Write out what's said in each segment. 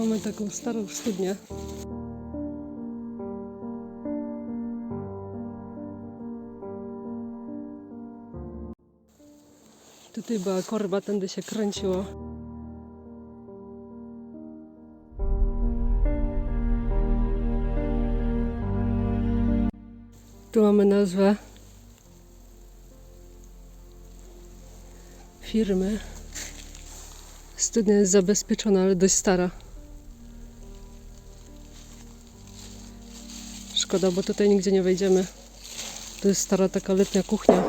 mamy taką starą studnię. Tutaj była korba, tędy się kręciło. Tu mamy nazwę firmy. Studnia jest zabezpieczona, ale dość stara. Szkoda, bo tutaj nigdzie nie wejdziemy. To jest stara taka letnia kuchnia.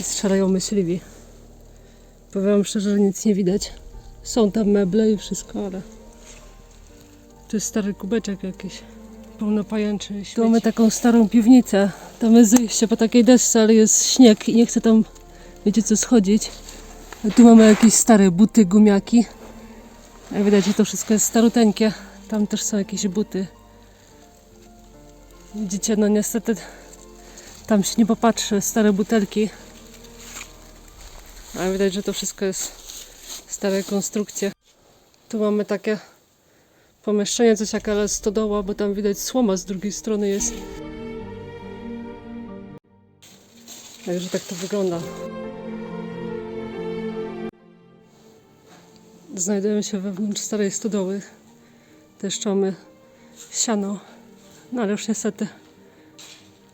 I strzelają myśliwi. Powiem wam szczerze, że nic nie widać. Są tam meble i wszystko, ale... To jest stary kubeczek jakiś. Pełno pajęczy. Tu mamy taką starą piwnicę. Tam jest zejście po takiej desce, ale jest śnieg i nie chcę tam, wiecie co, schodzić. A tu mamy jakieś stare buty, gumiaki. Jak widać, że to wszystko jest staruteńkie. Tam też są jakieś buty. Widzicie, no niestety tam się nie popatrzy. Stare butelki. Ale widać, że to wszystko jest stare konstrukcje. Tu mamy takie pomieszczenie, coś jak ale stodoła, bo tam widać słoma z drugiej strony jest. Także tak to wygląda. Znajdujemy się wewnątrz starej stodoły. Mamy siano. No ale już niestety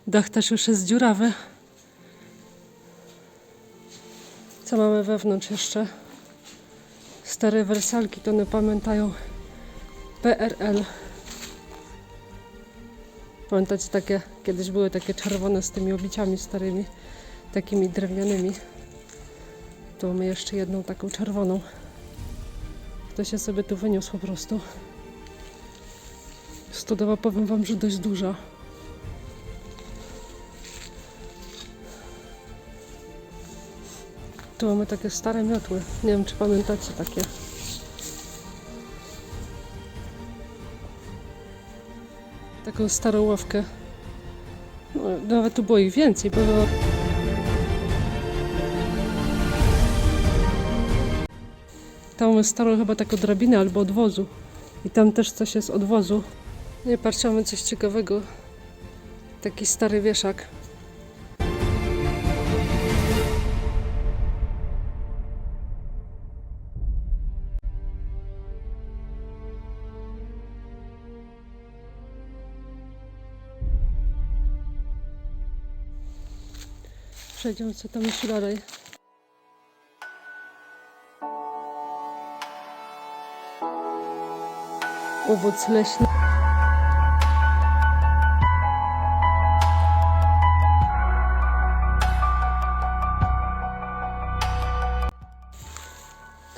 dach też już jest dziurawy. Co mamy wewnątrz jeszcze? Stare wersalki, to one pamiętają PRL. Pamiętacie takie, kiedyś były takie czerwone z tymi obiciami starymi, takimi drewnianymi. Tu mamy jeszcze jedną taką czerwoną. Ktoś się sobie tu wyniósł po prostu. Stodowa powiem wam, że dość duża. Tu mamy takie stare miotły. Nie wiem, czy pamiętacie takie. Taką starą ławkę. No, nawet tu było ich więcej, bo. Tam mamy starą chyba taką drabinę albo odwozu. I tam też coś jest odwozu. Nie patrzcie, mamy coś ciekawego. Taki stary wieszak. Przejdziemy co tam jeszcze dalej. Owoc leśny.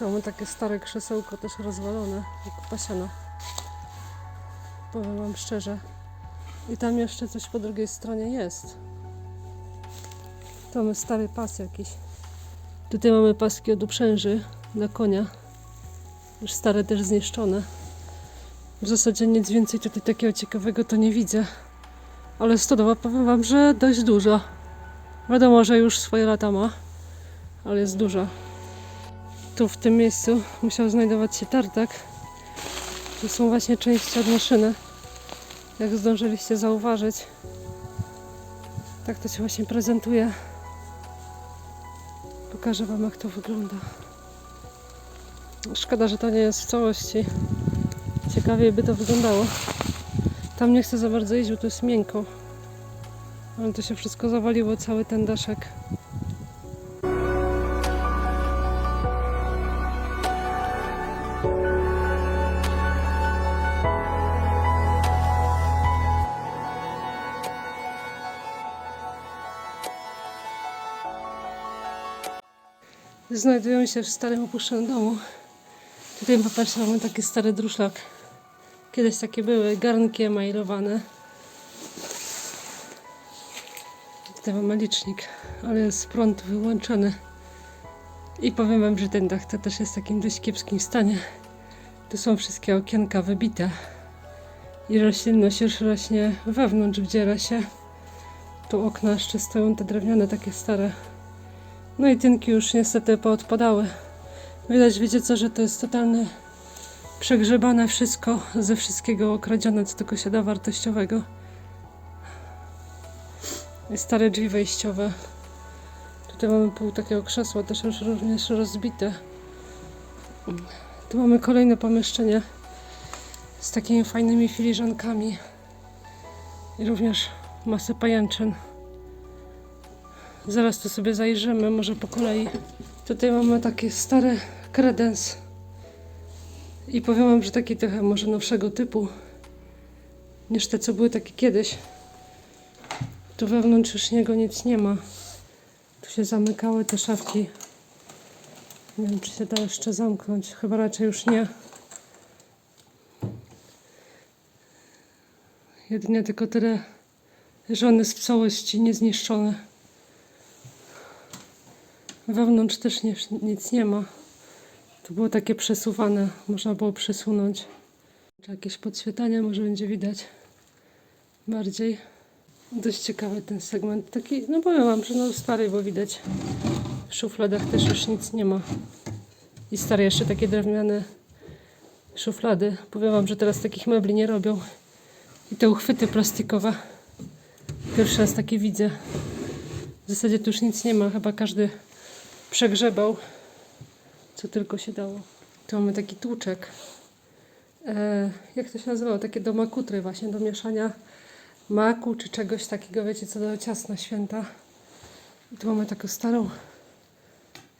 Mamy takie stare krzesełko, też rozwalone, jak pasiano. Powiem wam szczerze. I tam jeszcze coś po drugiej stronie jest. Tu mamy stary pas jakiś. Tutaj mamy paski od uprzęży dla konia. Już stare też zniszczone. W zasadzie nic więcej tutaj takiego ciekawego to nie widzę. Ale stodowa powiem wam, że dość duża. Wiadomo, że już swoje lata ma, ale jest duża. Tu w tym miejscu musiał znajdować się tartak. Tu są właśnie części od maszyny. Jak zdążyliście zauważyć. Tak to się właśnie prezentuje. Pokażę Wam, jak to wygląda. Szkoda, że to nie jest w całości. Ciekawie by to wyglądało. Tam nie chcę za bardzo iść, bo to jest miękko. Ale to się wszystko zawaliło, cały ten daszek. Znajdujemy się w starym opuszczonym domu. Tutaj popatrzcie, mamy taki stary druszlak. Kiedyś takie były, garnki emailowane. Tutaj mamy licznik, ale jest prąd wyłączony. I powiem wam, że ten dach to też jest w takim dość kiepskim stanie. Tu są wszystkie okienka wybite. I roślinność już rośnie wewnątrz, wdziera się. Tu okna jeszcze stoją te drewniane, takie stare. No i tynki już niestety poodpadały. Widać, wiecie co, że to jest totalny Przegrzebane wszystko, ze wszystkiego okradzione, co tylko się da wartościowego. I stare drzwi wejściowe. Tutaj mamy pół takiego krzesła, też już również rozbite. Tu mamy kolejne pomieszczenie z takimi fajnymi filiżankami i również masę pajęczyn. Zaraz tu sobie zajrzymy, może po kolei. Tutaj mamy taki stary kredens. I powiem wam, że taki trochę może nowszego typu niż te, co były takie kiedyś. Tu wewnątrz już niego nic nie ma. Tu się zamykały te szafki. Nie wiem, czy się da jeszcze zamknąć. Chyba raczej już nie. Jedynie tylko tyle, że on w całości niezniszczony. Wewnątrz też nie, nic nie ma. To było takie przesuwane, można było przesunąć. Czy jakieś podświetlenie może będzie widać bardziej. Dość ciekawy ten segment. Taki, no powiem wam, że no stary, bo widać. W szufladach też już nic nie ma. I stare jeszcze takie drewniane szuflady. Powiem wam, że teraz takich mebli nie robią. I te uchwyty plastikowe. Pierwszy raz takie widzę. W zasadzie tu już nic nie ma. Chyba każdy przegrzebał, co tylko się dało. Tu mamy taki tłuczek. E, jak to się nazywało? Takie do makutry właśnie, do mieszania maku czy czegoś takiego, wiecie, co do ciast na święta. I tu mamy taką starą,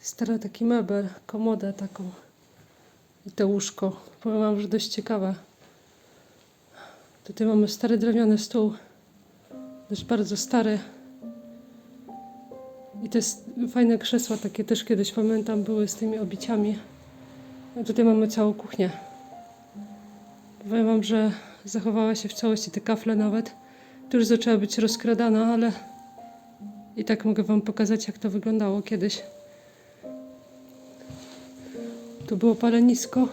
stary taki mebel, komodę taką. I to łóżko. Powiem wam, że dość ciekawe. Tutaj mamy stary drewniany stół. Dość bardzo stary. I te s- fajne krzesła, takie też kiedyś pamiętam, były z tymi obiciami. A tutaj mamy całą kuchnię. Powiem wam, że zachowała się w całości te kafle nawet. Tu już zaczęła być rozkradana, ale i tak mogę wam pokazać, jak to wyglądało kiedyś. Tu było palenisko.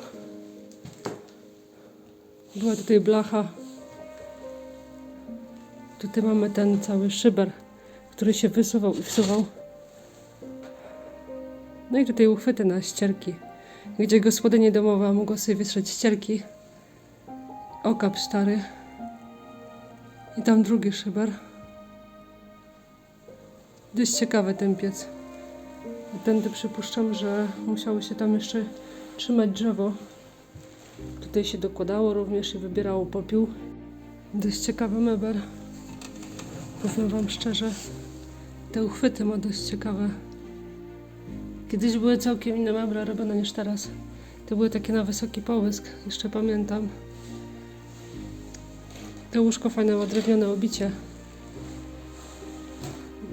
Była tutaj blacha. Tutaj mamy ten cały szyber, który się wysuwał i wsuwał. No i tutaj uchwyty na ścierki, gdzie gospodyni domowa mogła sobie wysłać ścierki. Okap stary. I tam drugi szyber. Dość ciekawy ten piec. Tędy przypuszczam, że musiało się tam jeszcze trzymać drzewo. Tutaj się dokładało również i wybierało popiół. Dość ciekawy mebel. Powiem Wam szczerze, te uchwyty ma dość ciekawe. Kiedyś były całkiem inne meble robione niż teraz. To były takie na wysoki połysk, jeszcze pamiętam. To łóżko fajne ma drewniane obicie.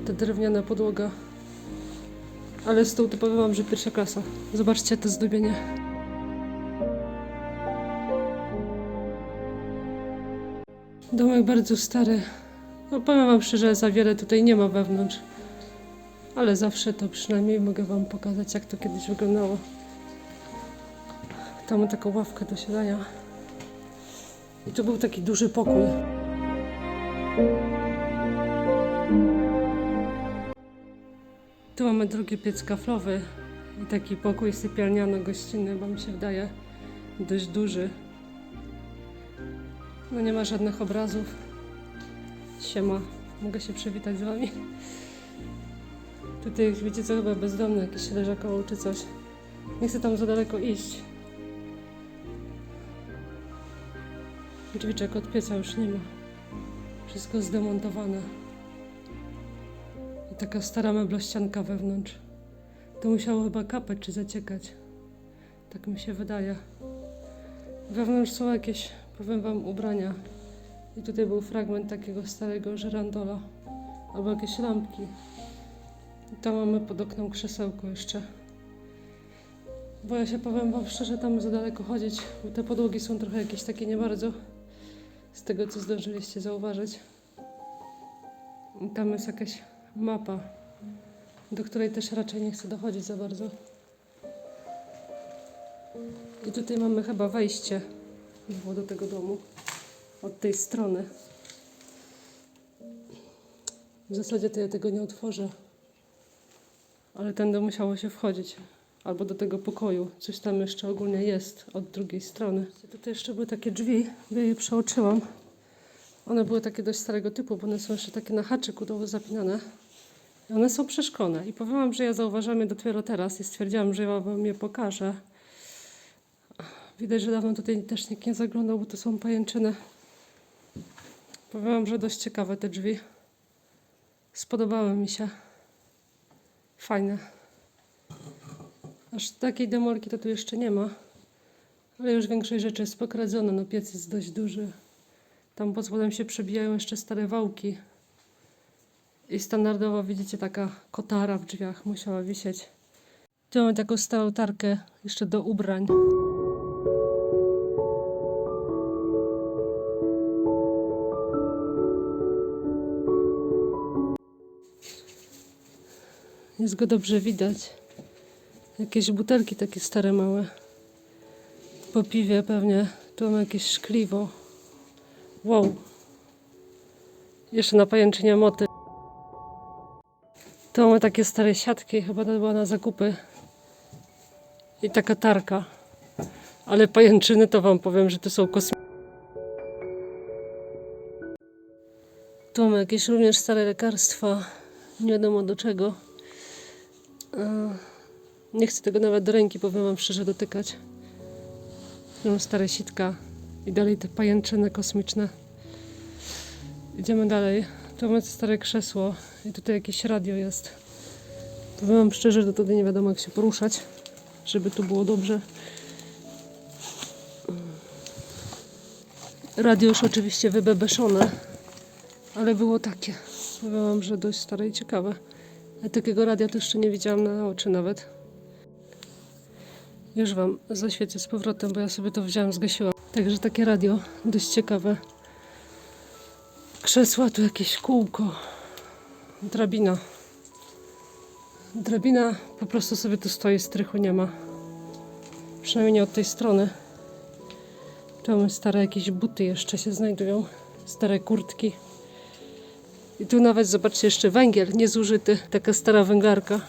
Ta drewniana podłoga. Ale stół to powiem wam, że pierwsza klasa. Zobaczcie to zdobienie. Domek bardzo stary. No powiem wam szczerze, za wiele tutaj nie ma wewnątrz. Ale zawsze to przynajmniej mogę wam pokazać, jak to kiedyś wyglądało. Tam taką ławkę do siadania. I tu był taki duży pokój. Tu mamy drugi piec kaflowy i taki pokój sypialniano-gościnny, bo mi się wydaje dość duży. No nie ma żadnych obrazów. Siema, mogę się przywitać z wami. Tutaj wiecie co, chyba bezdomny jakiś leżakował czy coś. Nie chcę tam za daleko iść. Drzwiczek od pieca już nie ma. Wszystko zdemontowane. I taka stara meblościanka wewnątrz. To musiało chyba kapać czy zaciekać. Tak mi się wydaje. Wewnątrz są jakieś, powiem wam, ubrania. I tutaj był fragment takiego starego żerandola. Albo jakieś lampki. Tam mamy pod oknem krzesełko jeszcze. Bo ja się powiem wam szczerze, tam za daleko chodzić, bo te podłogi są trochę jakieś takie nie bardzo. Z tego co zdążyliście zauważyć. Tam jest jakaś mapa, do której też raczej nie chcę dochodzić za bardzo. I tutaj mamy chyba wejście do tego domu. Od tej strony. W zasadzie to ja tego nie otworzę. Ale tędy musiało się wchodzić. albo do tego pokoju. Coś tam jeszcze ogólnie jest od drugiej strony. Tutaj jeszcze były takie drzwi, ja je przeoczyłam. One były takie dość starego typu, bo one są jeszcze takie na haczyku dołu zapinane. I one są przeszklone. I powiem wam, że ja zauważyłam je dopiero teraz i stwierdziłam, że ja wam je pokażę. Widać, że dawno tutaj też nikt nie zaglądał, bo to są pajęczyny. Powiem wam, że dość ciekawe te drzwi. Spodobały mi się. Fajne. Aż takiej demolki to tu jeszcze nie ma. Ale już większość rzeczy jest pokradzona. No piec jest dość duży. Tam pod spodem się przebijają jeszcze stare wałki. I standardowo widzicie taka kotara w drzwiach musiała wisieć. Tu mamy taką stałą tarkę jeszcze do ubrań. Jest go dobrze widać. Jakieś butelki takie stare, małe. Po piwie pewnie. Tu mamy jakieś szkliwo. Wow. Jeszcze na pajęczynie moty. Tu mamy takie stare siatki, chyba to była na zakupy. I taka tarka. Ale pajęczyny to wam powiem, że to są kosmiczne. Tu mamy jakieś również stare lekarstwa. Nie wiadomo do czego. Nie chcę tego nawet do ręki, powiem wam szczerze, dotykać. Mam stare sitka. I dalej te pajęczyny kosmiczne. Idziemy dalej. Tu mamy stare krzesło i tutaj jakieś radio jest. Powiem wam szczerze, że tutaj nie wiadomo jak się poruszać, żeby tu było dobrze. Radio już oczywiście wybebeszone, ale było takie. Powiem wam, że dość stare i ciekawe. Ja takiego radia to jeszcze nie widziałam na oczy nawet. Już wam zaświecę z powrotem, bo ja sobie to wziąłem, zgasiłam. Także takie radio, dość ciekawe. Krzesła, tu jakieś kółko, drabina. Drabina po prostu sobie tu stoi, strychu nie ma. Przynajmniej nie od tej strony. Tu mamy stare jakieś buty jeszcze się znajdują. Stare kurtki. I tu nawet zobaczcie jeszcze węgiel niezużyty. Taka stara węglarka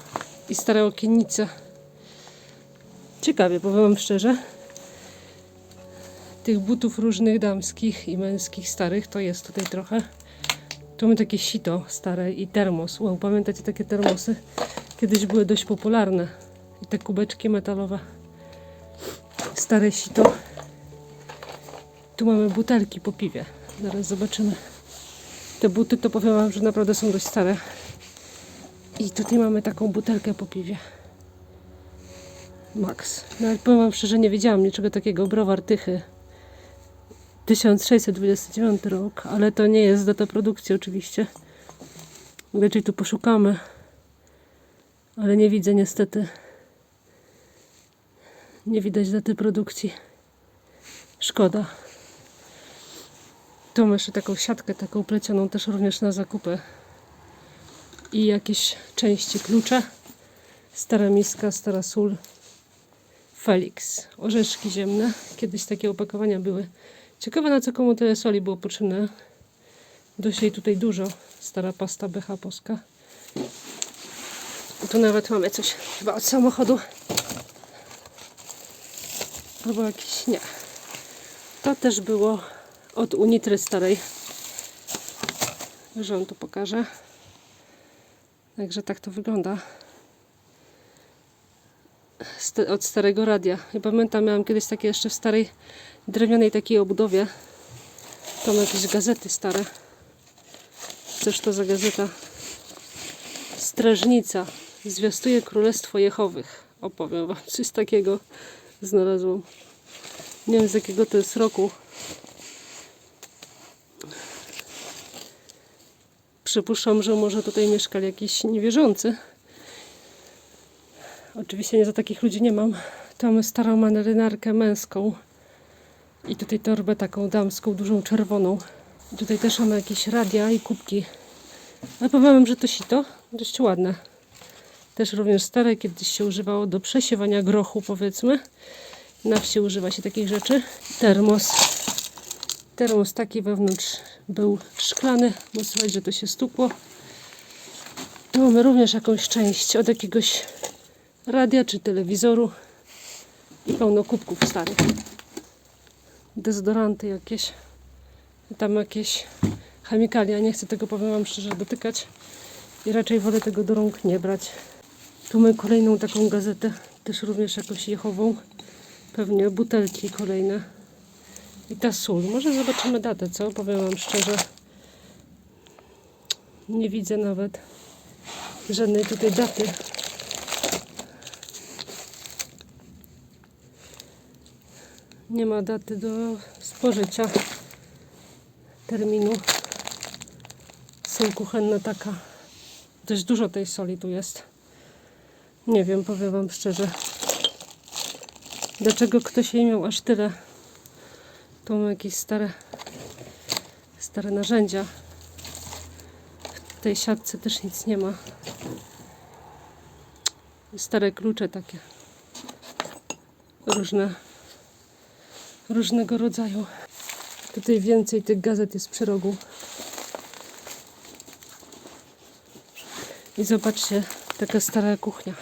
i stare okiennice. Ciekawie, powiem szczerze. Tych butów różnych damskich i męskich starych to jest tutaj trochę. Tu mamy takie sito stare i termos. Wow, pamiętacie takie termosy? Kiedyś były dość popularne. I te kubeczki metalowe. Stare sito. Tu mamy butelki po piwie. Zaraz zobaczymy. Te buty to powiem wam, że naprawdę są dość stare. I tutaj mamy taką butelkę po piwie. Max. No ale powiem wam szczerze, nie wiedziałam niczego takiego. Browar Tychy. 1629 rok, ale to nie jest data produkcji oczywiście. Raczej tu poszukamy. Ale nie widzę niestety. Nie widać daty produkcji. Szkoda. Mam jeszcze taką siatkę, taką plecioną też również na zakupy. I jakieś części klucze. Stara miska, stara sól. Felix. Orzeszki ziemne. Kiedyś takie opakowania były. Ciekawe na co komu tyle soli było potrzebne. Dość jej tutaj dużo. Stara pasta BH Polska. Tu nawet mamy coś chyba od samochodu. Albo jakiś, nie. To też było od Unitry starej. Że on tu pokaże. Także tak to wygląda. Od starego radia. Ja pamiętam, miałam kiedyś takie jeszcze w starej drewnianej takiej obudowie. Tam jakieś gazety stare. Cóż to za gazeta? Strażnica. Zwiastuje Królestwo Jehowych. Opowiem wam coś takiego znalazłam. Nie wiem z jakiego to jest roku. Przypuszczam, że może tutaj mieszkali jakiś niewierzący. Oczywiście nie za takich ludzi nie mam. Tu mamy starą marynarkę męską. I tutaj torbę taką damską, dużą czerwoną. I tutaj też mamy jakieś radia i kubki. Ale powiem że to sito dość ładne. Też również stare, kiedyś się używało do przesiewania grochu, powiedzmy. Na wsi używa się takich rzeczy. Termos. Termos taki wewnątrz był szklany, bo słychać, że to się stukło. Tu mamy również jakąś część od jakiegoś radia czy telewizoru i pełno kubków starych. Dezodoranty jakieś. Tam jakieś chemikalia. Nie chcę tego, powiem Wam szczerze, dotykać. I raczej wolę tego do rąk nie brać. Tu mamy kolejną taką gazetę, też również jakąś jechową. Pewnie butelki kolejne. I ta sól. Może zobaczymy datę, co? Powiem Wam szczerze. Nie widzę nawet żadnej tutaj daty. Nie ma daty do spożycia terminu. Sól kuchenna taka. Dość dużo tej soli tu jest. Nie wiem, powiem Wam szczerze. Dlaczego ktoś jej miał aż tyle? Tu mamy jakieś stare, stare narzędzia. W tej siatce też nic nie ma. Stare klucze takie. Różne. Różnego rodzaju. Tutaj więcej tych gazet jest przy rogu. I zobaczcie, taka stara kuchnia.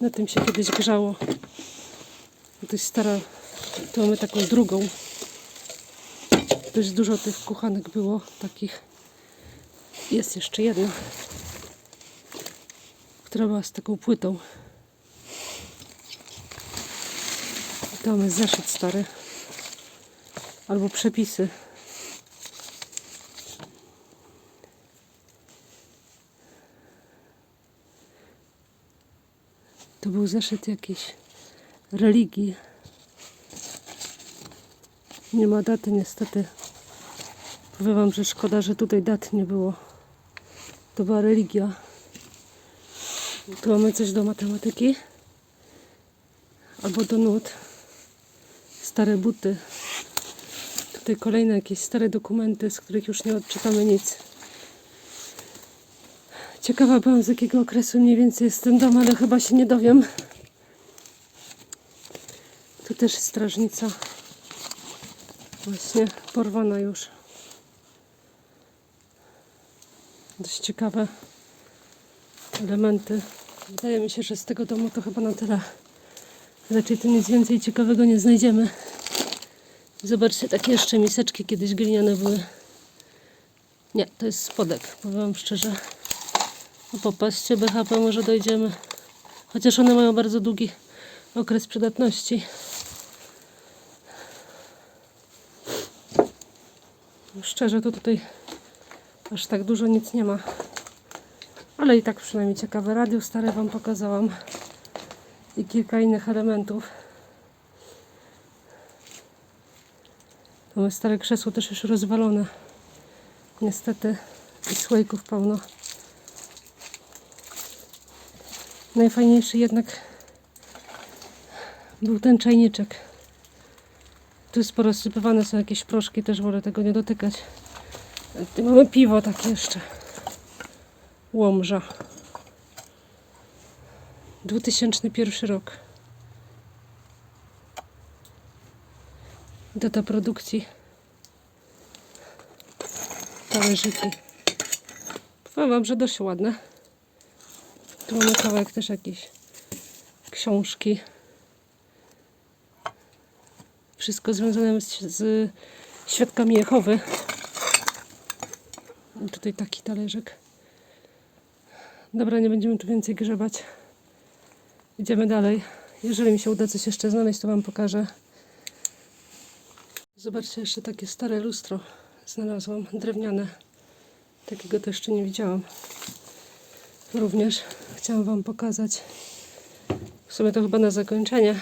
Na tym się kiedyś grzało. To jest stara. Tu mamy taką drugą. Dość dużo tych kuchanek było takich. Jest jeszcze jedna, która była z taką płytą. Tam jest zeszyt stary. Albo przepisy. To był zeszyt jakiejś religii. Nie ma daty niestety. Powiem wam, że szkoda, że tutaj dat nie było. To była religia. Tu mamy coś do matematyki. Albo do nut. Stare buty. Tutaj kolejne jakieś stare dokumenty, z których już nie odczytamy nic. Ciekawa byłam z jakiego okresu mniej więcej jest ten dom, ale chyba się nie dowiem. Tu też strażnica. Właśnie porwana już. Dość ciekawe elementy. Wydaje mi się, że z tego domu to chyba na tyle. Raczej tu nic więcej ciekawego nie znajdziemy. Zobaczcie, takie jeszcze miseczki kiedyś gliniane były. Nie, to jest spodek, powiem wam szczerze. No popatrzcie, BHP może dojdziemy. Chociaż one mają bardzo długi okres przydatności. Szczerze, to tutaj aż tak dużo nic nie ma. Ale i tak przynajmniej ciekawe. Radio stare Wam pokazałam. I kilka innych elementów. Moje stare krzesło też już rozwalone. Niestety. I słojków pełno. Najfajniejszy jednak był ten czajniczek. Tu jest porozsypywane są jakieś proszki, też wolę tego nie dotykać. Tu mamy piwo takie jeszcze. Łomża. 2001 rok. Data produkcji. Talerzyki. Powiem wam, że dość ładne. Tu mamy kawałek też jakieś książki. Wszystko związane z, z świadkami Jehowy. I tutaj taki talerzyk. Dobra, nie będziemy tu więcej grzebać. Idziemy dalej. Jeżeli mi się uda coś jeszcze znaleźć, to Wam pokażę. Zobaczcie, jeszcze takie stare lustro znalazłam, drewniane. Takiego to jeszcze nie widziałam. Również chciałam Wam pokazać. W sumie to chyba na zakończenie.